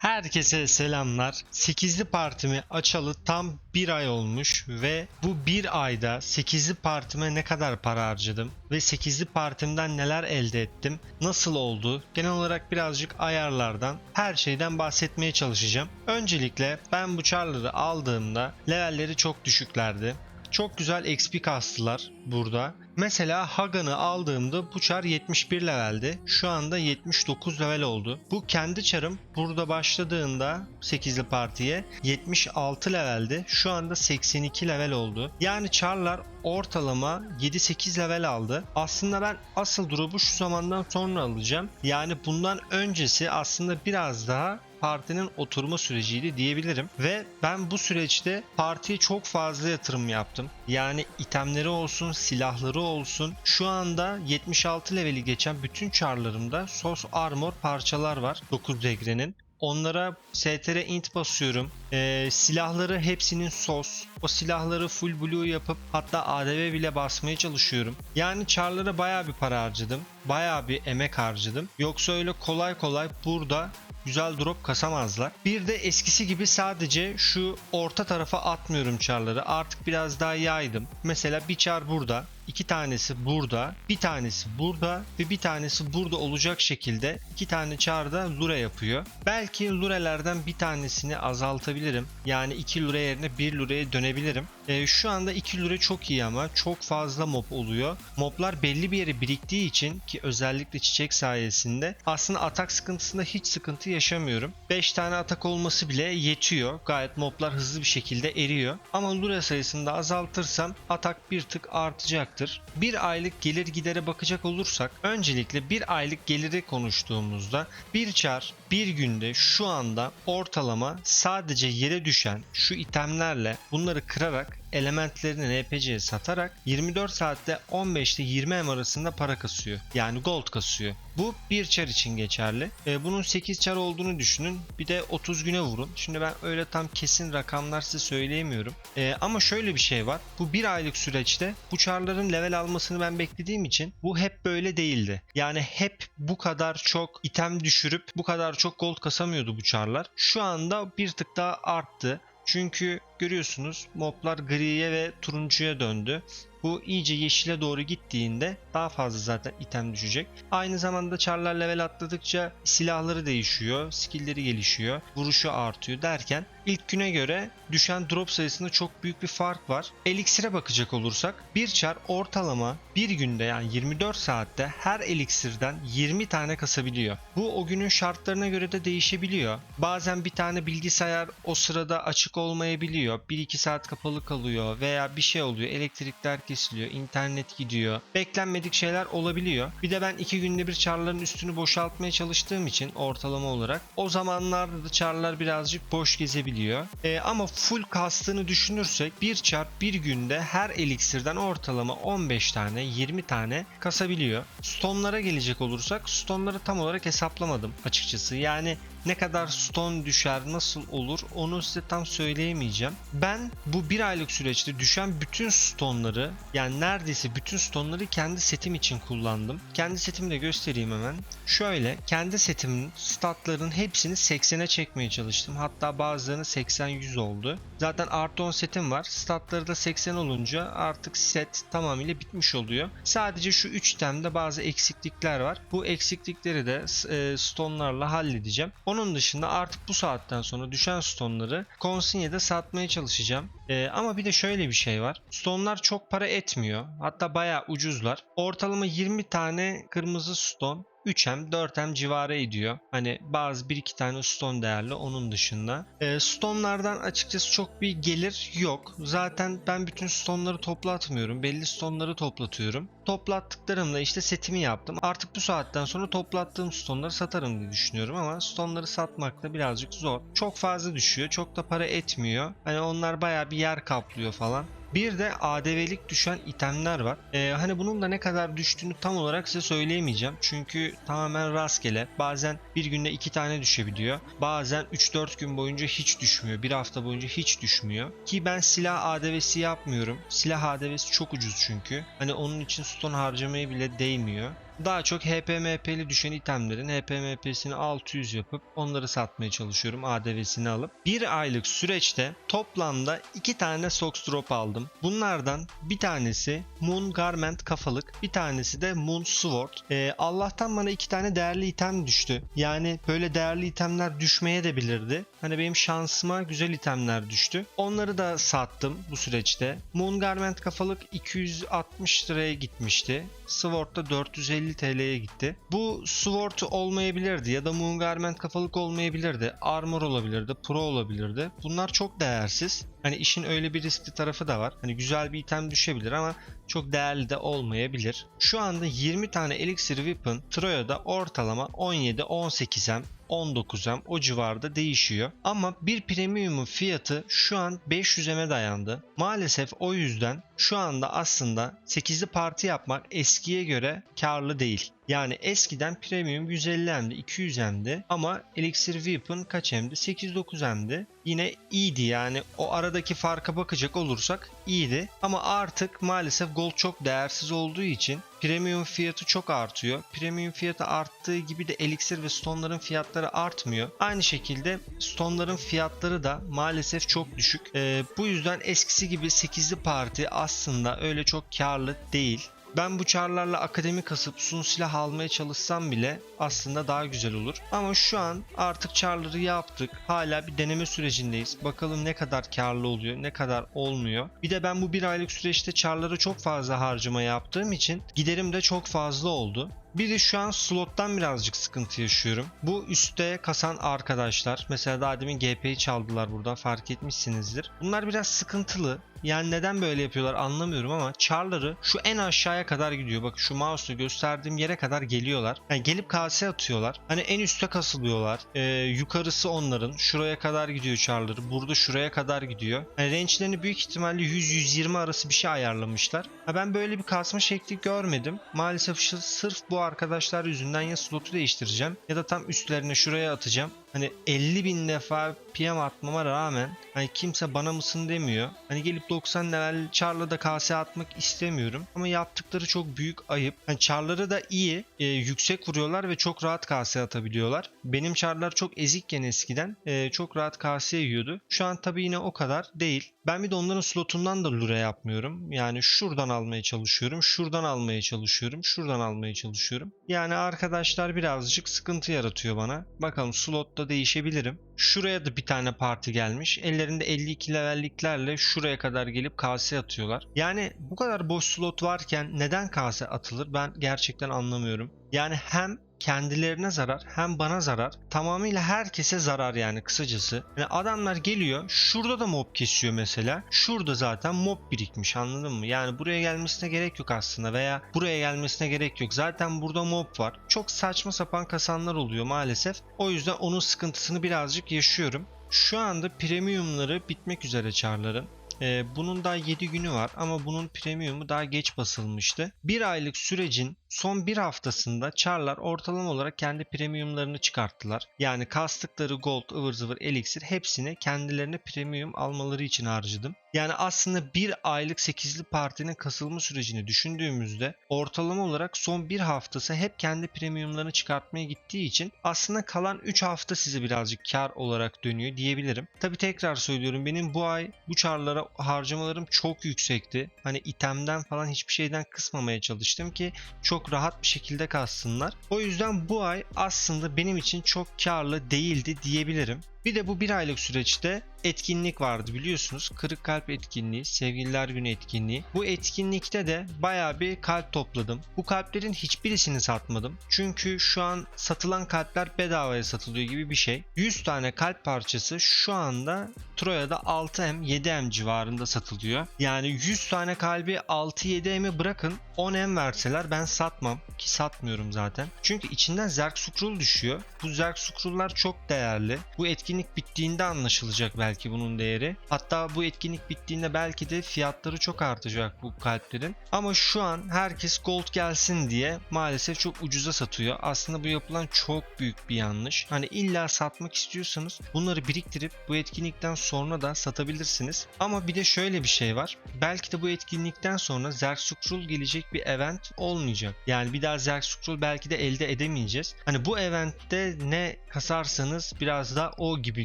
Herkese selamlar. 8'li partimi açalı tam bir ay olmuş ve bu bir ayda 8'li partime ne kadar para harcadım ve 8'li partimden neler elde ettim, nasıl oldu, genel olarak birazcık ayarlardan, her şeyden bahsetmeye çalışacağım. Öncelikle ben bu çarları aldığımda levelleri çok düşüklerdi. Çok güzel XP kastılar burada. Mesela Hagan'ı aldığımda bu çar 71 leveldi. Şu anda 79 level oldu. Bu kendi çarım burada başladığında 8'li partiye 76 leveldi. Şu anda 82 level oldu. Yani çarlar ortalama 7-8 level aldı. Aslında ben asıl drop'u şu zamandan sonra alacağım. Yani bundan öncesi aslında biraz daha partinin oturma süreciydi diyebilirim. Ve ben bu süreçte partiye çok fazla yatırım yaptım. Yani itemleri olsun, silahları olsun. Şu anda 76 leveli geçen bütün çarlarımda sos armor parçalar var. 9 degrenin. Onlara STR int basıyorum. Ee, silahları hepsinin sos. O silahları full blue yapıp hatta ADV bile basmaya çalışıyorum. Yani çarlara baya bir para harcadım. Baya bir emek harcadım. Yoksa öyle kolay kolay burada güzel drop kasamazlar. Bir de eskisi gibi sadece şu orta tarafa atmıyorum çarları. Artık biraz daha yaydım. Mesela bir çar burada, iki tanesi burada, bir tanesi burada ve bir tanesi burada olacak şekilde iki tane çar da lure yapıyor. Belki lurelerden bir tanesini azaltabilirim. Yani 2 lure yerine 1 lureye dönebilirim. Ee, şu anda 2 lure çok iyi ama çok fazla mob oluyor. Moblar belli bir yere biriktiği için ki özellikle çiçek sayesinde aslında atak sıkıntısında hiç sıkıntı yaşamıyorum. 5 tane atak olması bile yetiyor. Gayet moblar hızlı bir şekilde eriyor. Ama lure sayısını da azaltırsam atak bir tık artacaktır. Bir aylık gelir gidere bakacak olursak öncelikle bir aylık geliri konuştuğumuzda bir çar bir günde şu anda ortalama sadece yere düşen şu itemlerle bunları kırarak elementlerini NPC'ye satarak 24 saatte 15 ile 20 M arasında para kasıyor. Yani gold kasıyor. Bu bir çar için geçerli. E, bunun 8 çar olduğunu düşünün. Bir de 30 güne vurun. Şimdi ben öyle tam kesin rakamlar size söyleyemiyorum. E, ama şöyle bir şey var. Bu bir aylık süreçte bu çarların level almasını ben beklediğim için bu hep böyle değildi. Yani hep bu kadar çok item düşürüp bu kadar çok gold kasamıyordu bu çarlar. Şu anda bir tık daha arttı. Çünkü görüyorsunuz moblar griye ve turuncuya döndü. Bu iyice yeşile doğru gittiğinde daha fazla zaten item düşecek. Aynı zamanda çarlar level atladıkça silahları değişiyor, skillleri gelişiyor, vuruşu artıyor derken ilk güne göre düşen drop sayısında çok büyük bir fark var. Eliksire bakacak olursak bir çar ortalama bir günde yani 24 saatte her eliksirden 20 tane kasabiliyor. Bu o günün şartlarına göre de değişebiliyor. Bazen bir tane bilgisayar o sırada açık olmayabiliyor. 1-2 saat kapalı kalıyor veya bir şey oluyor. Elektrikler kesiliyor, internet gidiyor. Beklenmedik şeyler olabiliyor. Bir de ben 2 günde bir çarların üstünü boşaltmaya çalıştığım için ortalama olarak o zamanlarda da çarlar birazcık boş gezebiliyor. Ee, ama full kastığını düşünürsek bir çar bir günde her eliksirden ortalama 15 tane 20 tane kasabiliyor. Stone'lara gelecek olursak stone'ları tam olarak hesaplamadım açıkçası. Yani ne kadar stone düşer, nasıl olur onu size tam söyleyemeyeceğim. Ben bu bir aylık süreçte düşen bütün stone'ları yani neredeyse bütün stone'ları kendi setim için kullandım. Kendi setimi de göstereyim hemen. Şöyle kendi setimin statların hepsini 80'e çekmeye çalıştım. Hatta bazılarını 80-100 oldu. Zaten artı 10 setim var. Statları da 80 olunca artık set tamamıyla bitmiş oluyor. Sadece şu 3 temde bazı eksiklikler var. Bu eksiklikleri de e, stone'larla halledeceğim. Onun dışında artık bu saatten sonra düşen stone'ları konsinyede satmaya çalışacağım. Ee, ama bir de şöyle bir şey var. Stone'lar çok para etmiyor. Hatta bayağı ucuzlar. Ortalama 20 tane kırmızı stone 3M 4M civarı ediyor. Hani bazı 1-2 tane stone değerli onun dışında. E, stone'lardan açıkçası çok bir gelir yok. Zaten ben bütün stone'ları toplatmıyorum. Belli stone'ları toplatıyorum. Toplattıklarımla işte setimi yaptım. Artık bu saatten sonra toplattığım stone'ları satarım diye düşünüyorum ama stone'ları satmak da birazcık zor. Çok fazla düşüyor. Çok da para etmiyor. Hani onlar bayağı bir yer kaplıyor falan. Bir de ADV'lik düşen itemler var. Ee, hani bunun da ne kadar düştüğünü tam olarak size söyleyemeyeceğim. Çünkü tamamen rastgele. Bazen bir günde iki tane düşebiliyor. Bazen 3-4 gün boyunca hiç düşmüyor. Bir hafta boyunca hiç düşmüyor. Ki ben silah ADV'si yapmıyorum. Silah ADV'si çok ucuz çünkü. Hani onun için stone harcamaya bile değmiyor. Daha çok HPMP'li düşen itemlerin HPMP'sini 600 yapıp onları satmaya çalışıyorum ADV'sini alıp. Bir aylık süreçte toplamda iki tane Sox Drop aldım. Bunlardan bir tanesi Moon Garment kafalık, bir tanesi de Moon Sword. Ee, Allah'tan bana iki tane değerli item düştü. Yani böyle değerli itemler düşmeye de bilirdi. Hani benim şansıma güzel itemler düştü. Onları da sattım bu süreçte. Moon Garment kafalık 260 liraya gitmişti. Sword da 450 TL'ye gitti. Bu Sword olmayabilirdi ya da Moon Garment kafalık olmayabilirdi. Armor olabilirdi, Pro olabilirdi. Bunlar çok değersiz. Hani işin öyle bir riskli tarafı da var. Hani güzel bir item düşebilir ama çok değerli de olmayabilir. Şu anda 20 tane Elixir Weapon Troya'da ortalama 17-18M 19M o civarda değişiyor. Ama bir premiumun fiyatı şu an 500M'e dayandı. Maalesef o yüzden şu anda aslında 8'li parti yapmak eskiye göre karlı değil. Yani eskiden premium 150M'di 200M'di ama Elixir Weapon kaç M'di? 8-9M'di. Yine iyiydi yani o aradaki farka bakacak olursak iyiydi. Ama artık maalesef gold çok değersiz olduğu için premium fiyatı çok artıyor. Premium fiyatı arttığı gibi de elixir ve stone'ların fiyatları artmıyor. Aynı şekilde stone'ların fiyatları da maalesef çok düşük. Ee, bu yüzden eskisi gibi 8'li parti aslında öyle çok karlı değil. Ben bu çarlarla akademi kasıp sun silah almaya çalışsam bile aslında daha güzel olur. Ama şu an artık çarları yaptık. Hala bir deneme sürecindeyiz. Bakalım ne kadar karlı oluyor, ne kadar olmuyor. Bir de ben bu bir aylık süreçte çarlara çok fazla harcama yaptığım için giderim de çok fazla oldu. Bir de şu an slottan birazcık sıkıntı yaşıyorum. Bu üstte kasan arkadaşlar. Mesela daha demin GP'yi çaldılar burada fark etmişsinizdir. Bunlar biraz sıkıntılı. Yani neden böyle yapıyorlar anlamıyorum ama çarları şu en aşağıya kadar gidiyor. Bak şu mouse'la gösterdiğim yere kadar geliyorlar. Yani gelip kase atıyorlar. Hani en üste kasılıyorlar. Ee, yukarısı onların. Şuraya kadar gidiyor çarları. Burada şuraya kadar gidiyor. Yani range'lerini büyük ihtimalle 100-120 arası bir şey ayarlamışlar. Ha ben böyle bir kasma şekli görmedim. Maalesef sırf bu arkadaşlar yüzünden ya slotu değiştireceğim ya da tam üstlerine şuraya atacağım. Hani 50 bin defa PM atmama rağmen hani kimse bana mısın demiyor. Hani gelip 90 level Char'la da KS atmak istemiyorum. Ama yaptıkları çok büyük ayıp. Hani Char'ları da iyi, e, yüksek vuruyorlar ve çok rahat KS atabiliyorlar. Benim Char'lar çok ezikken eskiden e, çok rahat KS yiyordu. Şu an tabii yine o kadar değil. Ben bir de onların slotundan da lure yapmıyorum. Yani şuradan almaya çalışıyorum, şuradan almaya çalışıyorum, şuradan almaya çalışıyorum. Yani arkadaşlar birazcık sıkıntı yaratıyor bana. Bakalım slotta değişebilirim. Şuraya da bir tane parti gelmiş. Ellerinde 52 levelliklerle şuraya kadar gelip kase atıyorlar. Yani bu kadar boş slot varken neden kase atılır ben gerçekten anlamıyorum. Yani hem kendilerine zarar hem bana zarar. Tamamıyla herkese zarar yani kısacası. Yani adamlar geliyor şurada da mob kesiyor mesela. Şurada zaten mob birikmiş anladın mı? Yani buraya gelmesine gerek yok aslında veya buraya gelmesine gerek yok. Zaten burada mob var. Çok saçma sapan kasanlar oluyor maalesef. O yüzden onun sıkıntısını birazcık yaşıyorum. Şu anda premiumları bitmek üzere çarların. Ee, bunun daha 7 günü var ama bunun premiumu daha geç basılmıştı. Bir aylık sürecin son bir haftasında Char'lar ortalama olarak kendi premiumlarını çıkarttılar. Yani kastıkları gold, ıvır zıvır, elixir hepsini kendilerine premium almaları için harcadım. Yani aslında bir aylık 8'li partinin kasılma sürecini düşündüğümüzde ortalama olarak son bir haftası hep kendi premiumlarını çıkartmaya gittiği için aslında kalan 3 hafta size birazcık kar olarak dönüyor diyebilirim. Tabi tekrar söylüyorum benim bu ay bu çarlara harcamalarım çok yüksekti. Hani itemden falan hiçbir şeyden kısmamaya çalıştım ki çok rahat bir şekilde kassınlar. O yüzden bu ay aslında benim için çok karlı değildi diyebilirim. Bir de bu bir aylık süreçte etkinlik vardı biliyorsunuz. Kırık kalp etkinliği, sevgililer günü etkinliği. Bu etkinlikte de baya bir kalp topladım. Bu kalplerin hiçbirisini satmadım. Çünkü şu an satılan kalpler bedavaya satılıyor gibi bir şey. 100 tane kalp parçası şu anda Troya'da 6M 7M civarında satılıyor. Yani 100 tane kalbi 6-7M'i bırakın 10M verseler ben satmam ki satmıyorum zaten. Çünkü içinden Zerg Scroll düşüyor. Bu Zerg Scroll'lar çok değerli. Bu etkinlik bittiğinde anlaşılacak belki bunun değeri. Hatta bu etkinlik bittiğinde belki de fiyatları çok artacak bu kalplerin. Ama şu an herkes gold gelsin diye maalesef çok ucuza satıyor. Aslında bu yapılan çok büyük bir yanlış. Hani illa satmak istiyorsanız bunları biriktirip bu etkinlikten sonra da satabilirsiniz. Ama bir de şöyle bir şey var. Belki de bu etkinlikten sonra Zerg Scroll gelecek bir event olmayacak. Yani bir daha Zerg Scroll belki de elde edemeyeceğiz. Hani bu eventte ne kasarsanız biraz da o gibi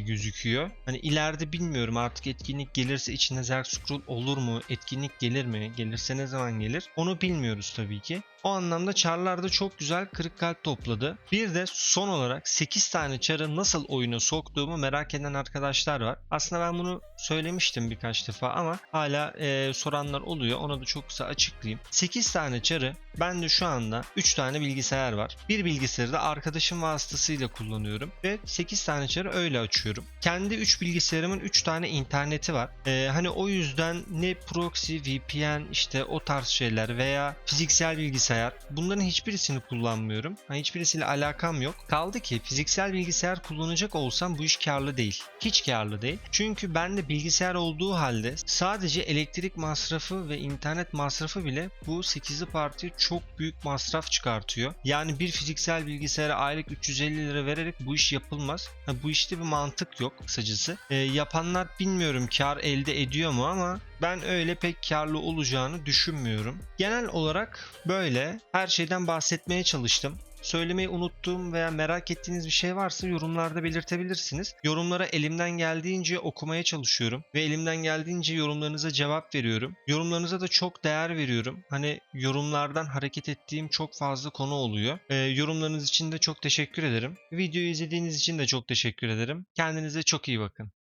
gözüküyor. Hani ileride bilmiyorum artık etkinlik gelirse içinde Zerg Scroll olur mu? Etkinlik gelir mi? Gelirse ne zaman gelir? Onu bilmiyoruz tabii ki. O anlamda çarlar da çok güzel kırık kalp topladı. Bir de son olarak 8 tane çarı nasıl oyuna soktuğumu merak eden arkadaşlar var. Aslında ben bunu söylemiştim birkaç defa ama hala e, soranlar oluyor. Ona da çok kısa açıklayayım. 8 tane çarı bende şu anda 3 tane bilgisayar var. Bir bilgisayarı da arkadaşım vasıtasıyla kullanıyorum ve 8 tane çarı öyle açıyorum. Kendi 3 bilgisayarımın 3 tane interneti var. E, hani o yüzden ne proxy, VPN işte o tarz şeyler veya fiziksel bilgisayar bunların hiçbirisini kullanmıyorum. Hani hiçbirisiyle alakam yok. Kaldı ki fiziksel bilgisayar kullanacak olsam bu iş karlı değil. Hiç karlı değil. Çünkü bende bilgisayar olduğu halde sadece elektrik masrafı ve internet masrafı bile bu 8'li parti çok büyük masraf çıkartıyor. Yani bir fiziksel bilgisayara aylık 350 lira vererek bu iş yapılmaz. Ha, bu işte bir mantık yok kısacası. E, yapanlar bilmiyorum kar elde ediyor mu ama ben öyle pek karlı olacağını düşünmüyorum. Genel olarak böyle her şeyden bahsetmeye çalıştım. Söylemeyi unuttuğum veya merak ettiğiniz bir şey varsa yorumlarda belirtebilirsiniz. Yorumlara elimden geldiğince okumaya çalışıyorum ve elimden geldiğince yorumlarınıza cevap veriyorum. Yorumlarınıza da çok değer veriyorum. Hani yorumlardan hareket ettiğim çok fazla konu oluyor. Ee, yorumlarınız için de çok teşekkür ederim. Videoyu izlediğiniz için de çok teşekkür ederim. Kendinize çok iyi bakın.